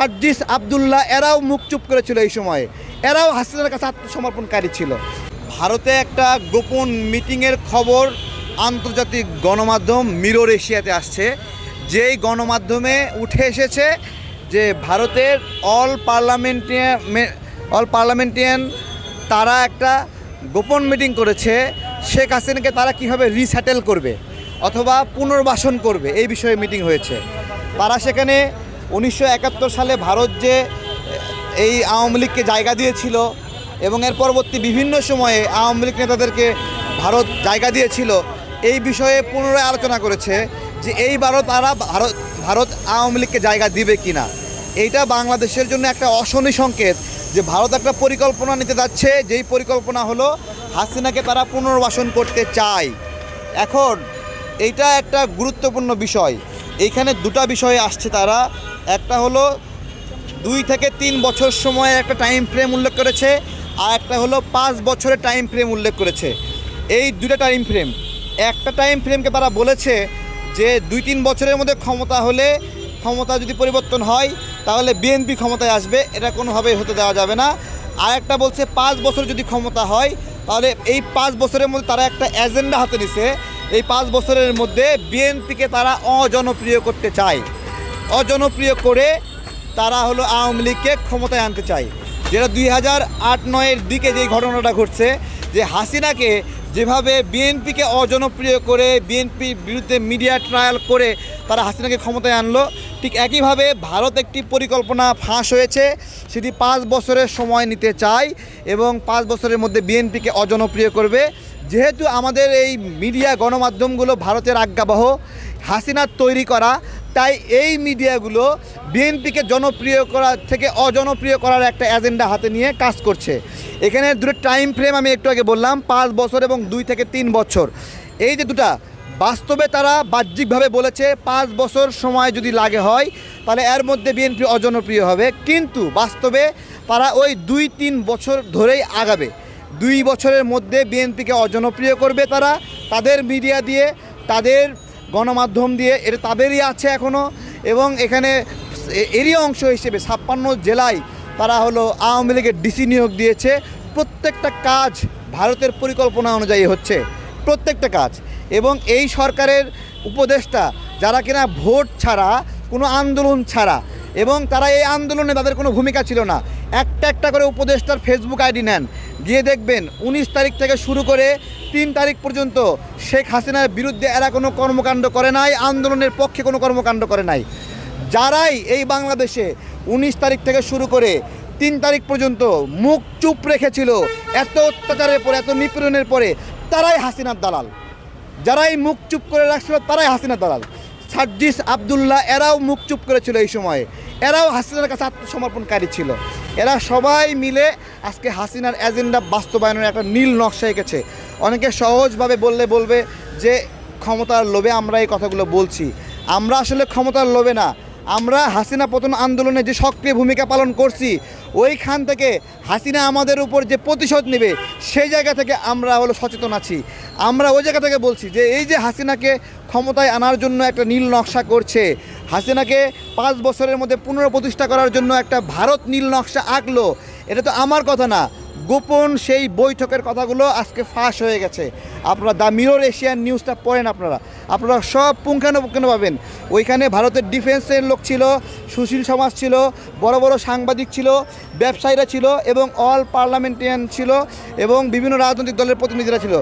সার্জিস আবদুল্লাহ, এরাও মুখ চুপ করেছিল এই সময়ে। এরাও হাসিনার কাছে আত্মসমর্পণকারী ছিল। ভারতে একটা গোপন মিটিংয়ের খবর আন্তর্জাতিক গণমাধ্যম মিরর এশিয়াতে আসছে। যেই গণমাধ্যমে উঠে এসেছে যে ভারতের অল পার্লামেন্টিয়ান অল পার্লামেন্টিয়ান তারা একটা গোপন মিটিং করেছে। শেখ হাসিনাকে তারা কীভাবে রিস্যাটেল করবে অথবা পুনর্বাসন করবে, এই বিষয়ে মিটিং হয়েছে। তারা সেখানে উনিশশো একাত্তর সালে ভারত যে এই আওয়ামী লীগকে জায়গা দিয়েছিল এবং এর পরবর্তী বিভিন্ন সময়ে আওয়ামী লীগ নেতাদেরকে ভারত জায়গা দিয়েছিল, এই বিষয়ে পুনরায় আলোচনা করেছে যে এইবারও তারা ভারত ভারত আওয়ামী লীগকে জায়গা দিবে কিনা এইটা বাংলাদেশের জন্য একটা অশনি সংকেত যে ভারত একটা পরিকল্পনা নিতে যাচ্ছে, যেই পরিকল্পনা হলো হাসিনাকে তারা পুনর্বাসন করতে চায়। এখন এইটা একটা গুরুত্বপূর্ণ বিষয়। এইখানে দুটা বিষয়ে আসছে তারা। একটা হলো দুই থেকে তিন বছর সময়ের একটা টাইম ফ্রেম উল্লেখ করেছে, আর একটা হলো পাঁচ বছরের টাইম ফ্রেম উল্লেখ করেছে। এই দুটা টাইম ফ্রেম একটা টাইম ফ্রেমকে তারা বলেছে যে দুই তিন বছরের মধ্যে ক্ষমতা হলে ক্ষমতা যদি পরিবর্তন হয়, তাহলে বিএনপি ক্ষমতায় আসবে। এটা কোনোভাবেই হতে দেওয়া যাবে না। আর একটা বলছে পাঁচ বছর যদি ক্ষমতা হয়, তাহলে এই পাঁচ বছরের মধ্যে তারা একটা এজেন্ডা হাতে নিছে। এই পাঁচ বছরের মধ্যে বিএনপিকে তারা অজনপ্রিয় করতে চায়। অজনপ্রিয় করে তারা হলো আওয়ামী লীগকে ক্ষমতায় আনতে চায়। যেটা দুই হাজার আট নয়ের দিকে যেই ঘটনাটা ঘটছে, যে হাসিনাকে যেভাবে বিএনপিকে অজনপ্রিয় করে, বিএনপির বিরুদ্ধে মিডিয়া ট্রায়াল করে তারা হাসিনাকে ক্ষমতায় আনলো, ঠিক একইভাবে ভারত একটি পরিকল্পনা ফাঁস হয়েছে, সেটি পাঁচ বছরের সময় নিতে চায় এবং পাঁচ বছরের মধ্যে বিএনপিকে অজনপ্রিয় করবে। যেহেতু আমাদের এই মিডিয়া গণমাধ্যমগুলো ভারতের আজ্ঞাবহ হাসিনার তৈরি করা তাই এই মিডিয়াগুলো বিএনপিকে জনপ্রিয় করা থেকে অজনপ্রিয় করার একটা এজেন্ডা হাতে নিয়ে কাজ করছে। এখানে দুটো টাইম ফ্রেম আমি একটু আগে বললাম, পাঁচ বছর এবং দুই থেকে তিন বছর। এই যে দুটা, বাস্তবে তারা বাহ্যিকভাবে বলেছে পাঁচ বছর সময় যদি লাগে হয়, তাহলে এর মধ্যে বিএনপি অজনপ্রিয় হবে। কিন্তু বাস্তবে তারা ওই দুই, তিন বছর ধরেই আগাবে। দুই বছরের মধ্যে বিএনপিকে অজনপ্রিয় করবে তারা, তাদের মিডিয়া দিয়ে, তাদের গণমাধ্যম দিয়ে এটা তাদেরই আছে এখনও এবং এখানে এরই অংশ হিসেবে ছাপ্পান্ন জেলায় তারা হলো আওয়ামী লীগের ডিসি নিয়োগ দিয়েছে। প্রত্যেকটা কাজ ভারতের পরিকল্পনা অনুযায়ী হচ্ছে, প্রত্যেকটা কাজ। এবং এই সরকারের উপদেষ্টা, যারা কিনা ভোট ছাড়া, কোনো আন্দোলন ছাড়া, এবং তারা এই আন্দোলনে তাদের কোনো ভূমিকা ছিল না। একটা একটা করে উপদেষ্টার ফেসবুক আইডি নেন। গিয়ে দেখবেন উনিশ তারিখ থেকে শুরু করে তিন তারিখ পর্যন্ত শেখ হাসিনার বিরুদ্ধে এরা কোনো কর্মকাণ্ড করে নাই, আন্দোলনের পক্ষে কোনো কর্মকাণ্ড করে নাই। যারাই এই বাংলাদেশে উনিশ তারিখ থেকে শুরু করে তিন তারিখ পর্যন্ত মুখ চুপ রেখেছিল, এত অত্যাচারের পরে, এত নিপীড়নের পরে, তারাই হাসিনার দালাল। যারাই মুখ চুপ করে রাখছিল, তারাই হাসিনার দালাল। সার্জিস আবদুল্লাহ এরাও মুখ চুপ করেছিল এই সময়ে। এরাও হাসিনার কাছে আত্মসমর্পণকারী ছিল। এরা সবাই মিলে আজকে হাসিনার এজেন্ডা বাস্তবায়নের একটা নীল নকশা এঁকেছে। অনেকে সহজভাবে বললে বলবে যে, ক্ষমতার লোভে আমরা এই কথাগুলো বলছি। আমরা আসলে ক্ষমতার লোভে না আমরা হাসিনা পতন আন্দোলনে যে সক্রিয় ভূমিকা পালন করছি, ওইখান থেকে হাসিনা আমাদের উপর যে প্রতিশোধ নেবে, সেই জায়গা থেকে আমরা হলো সচেতন আছি। আমরা ওই জায়গা থেকে বলছি যে এই যে হাসিনাকে ক্ষমতায় আনার জন্য একটা নীল নকশা করছে, হাসিনাকে পাঁচ বছরের মধ্যে পুনঃপ্রতিষ্ঠা করার জন্য একটা ভারত নীল নকশা আঁকলো, এটা তো আমার কথা না। গোপন সেই বৈঠকের কথাগুলো আজকে ফাঁস হয়ে গেছে। আপনারা দ্য মিরর এশিয়ান নিউজটা পড়েন আপনারা। আপনারা সব পুঙ্খানুপুঙ্খানু পাবেন। ওইখানে ভারতের ডিফেন্সের লোক ছিল, সুশীল সমাজ ছিল, বড় বড় সাংবাদিক ছিল, ব্যবসায়ীরা ছিল এবং অল পার্লামেন্টিয়ান ছিল এবং বিভিন্ন রাজনৈতিক দলের প্রতিনিধিরা ছিল।